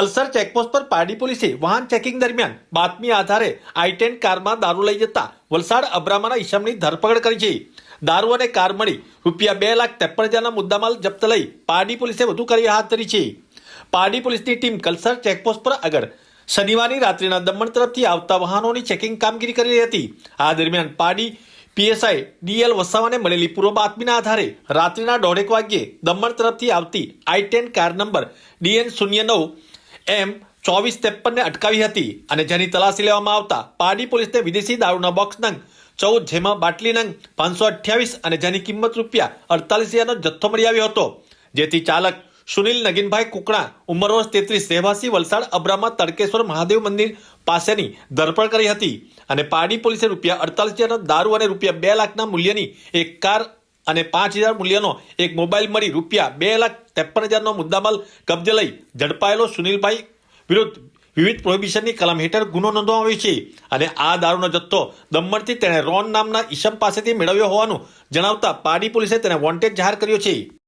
Kalsar checkpost પર પારડી પોલીસે વાહન ચેકિંગ દરમિયાન બાતમી આધારે આઈ ટેન કારમાં દારૂ લઈ જતા વલસાડ અબ્રામાના ઈસમની ધરપકડ કરી છે. દારૂ અને કાર મળી રૂપિયા બે લાખ ત્રેપન હજારના મુદ્દામાલ જપ્ત લઈ પારડી પોલીસે વધુ કરી હાથ ધરી છે. પારડી પોલીસની ટીમ કલસર ચેકપોસ્ટ પર આગળ શનિવારની રાત્રિના દમણ તરફથી આવતા વાહનોની ચેકિંગ કામગીરી કરી રહી હતી. આ દરમિયાન પારડી, પીએસઆઈ, ડીએલ વસાવાને મળેલી પૂર્વ બાતમીના આધારે રાત્રિના દોઢેક વાગ્યે દમણ તરફથી આવતી i ten car number DN શૂન્ય નવ એમ ચોવીસ ત્રેપનને અટકાવી હતી અને જેની તલાશી લેવામાં આવતા પારડી પોલીસને વિદેશી દારૂના બોક્સ નંગ, ચૌદ જેમાં બાટલી નંગ, પાંચસો અઠ્યાવીસ અને જેની કિંમત રૂપિયા અડતાલીસ હજારનો જથ્થો મળી આવ્યો હતો. જેથી ચાલક સુનિલ નગીનભાઈ કુકણા, ઉંમર તેત્રીસ, રહેવાસી વલસાડ અબ્રામા તડકેશ્વર મહાદેવ મંદિર પાસેની ધરપકડ કરી હતી અને પારડી પોલીસે રૂપિયા અડતાલીસ હજારનો દારૂ અને રૂપિયા બે લાખના મૂલ્યની એક કાર અને પાંચ હજાર મૂલ્યનો એક મોબાઈલ મળી રૂપિયા બે લાખ ત્રેપન હજારનો મુદ્દામાલ કબજે લઈ ઝડપાયેલો સુનિલભાઈ વિરુદ્ધ વિવિધ પ્રોહિબિશનની કલમ હેઠળ ગુનો નોંધવામાં આવ્યો છે. અને આ દારૂનો જથ્થો દમણથી તેણે રોન નામના ઈશમ પાસેથી મેળવ્યો હોવાનું જણાવતા પાડી પોલીસે તેને વોન્ટેડ જાહેર કર્યો છે.